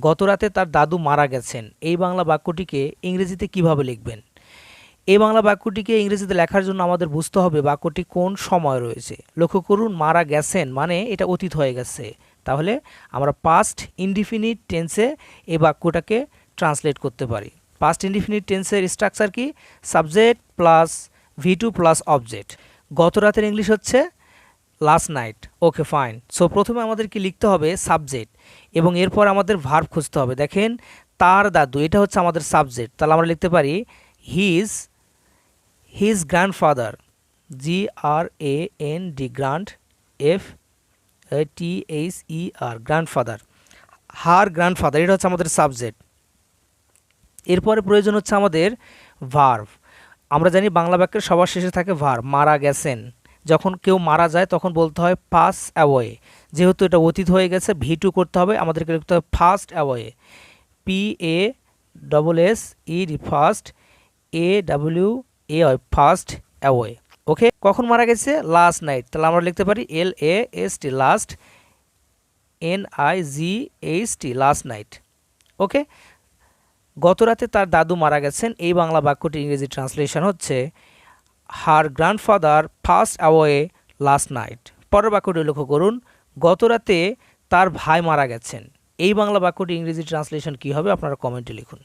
গত রাতে তার দাদু মারা গেছেন। এই বাংলা বাক্যটিকে ইংরেজিতে কীভাবে লিখবেন? এই বাংলা বাক্যটিকে ইংরেজিতে লেখার জন্য আমাদের বুঝতে হবে বাক্যটি কোন সময় রয়েছে। লক্ষ্য করুন, মারা গেছেন মানে এটা অতীত হয়ে গেছে। তাহলে আমরা পাস্ট ইনডিফিনিট টেন্সে এই বাক্যটাকে ট্রান্সলেট করতে পারি। পাস্ট ইনডিফিনিট টেন্সের স্ট্রাকচার কি? Subject plus V two plus object গত রাতের ইংলিশ হচ্ছে last night okay fine so প্রথমে আমাদের কি লিখতে হবে সাবজেক্ট এবং এরপর আমাদের ভার্ব খুঁজতে হবে। দেখেন, তার দাদু, এটা হচ্ছে আমাদের সাবজেক্ট তাহলে আমরা লিখতে পারি his his grandfather G R A N D grand F T H E R grandfather her grandfather এটা হচ্ছে আমাদের সাবজেক্ট এরপরে প্রয়োজন হচ্ছে আমাদের ভার্ভ আমরা জানি বাংলা বাক্যের সবার শেষে থাকে ভার্ভ মারা গেছেন। যখন কেউ মারা যায় তখন বলতে হয় পাস অ্যাওয়ে যেহেতু এটা অতীত হয়ে গেছে ভি টু করতে হবে, আমাদেরকে লিখতে হবে passed away P A double S E D passed A W A passed away okay কখন মারা গেছে? লাস্ট নাইট তাহলে আমরা লিখতে পারি L A S T last N I G H T last night okay গত রাতে তার দাদু মারা গেছেন। এই বাংলা বাক্যটি ইংরেজি ট্রান্সলেশন হচ্ছে her grandfather passed away last night পরের বাক্যটি লক্ষ্য করুন। গত রাতে তার ভাই মারা গেছেন। এই বাংলা বাক্যটি ইংরেজি ট্রান্সলেশন কী হবে আপনারা কমেন্টে লিখুন।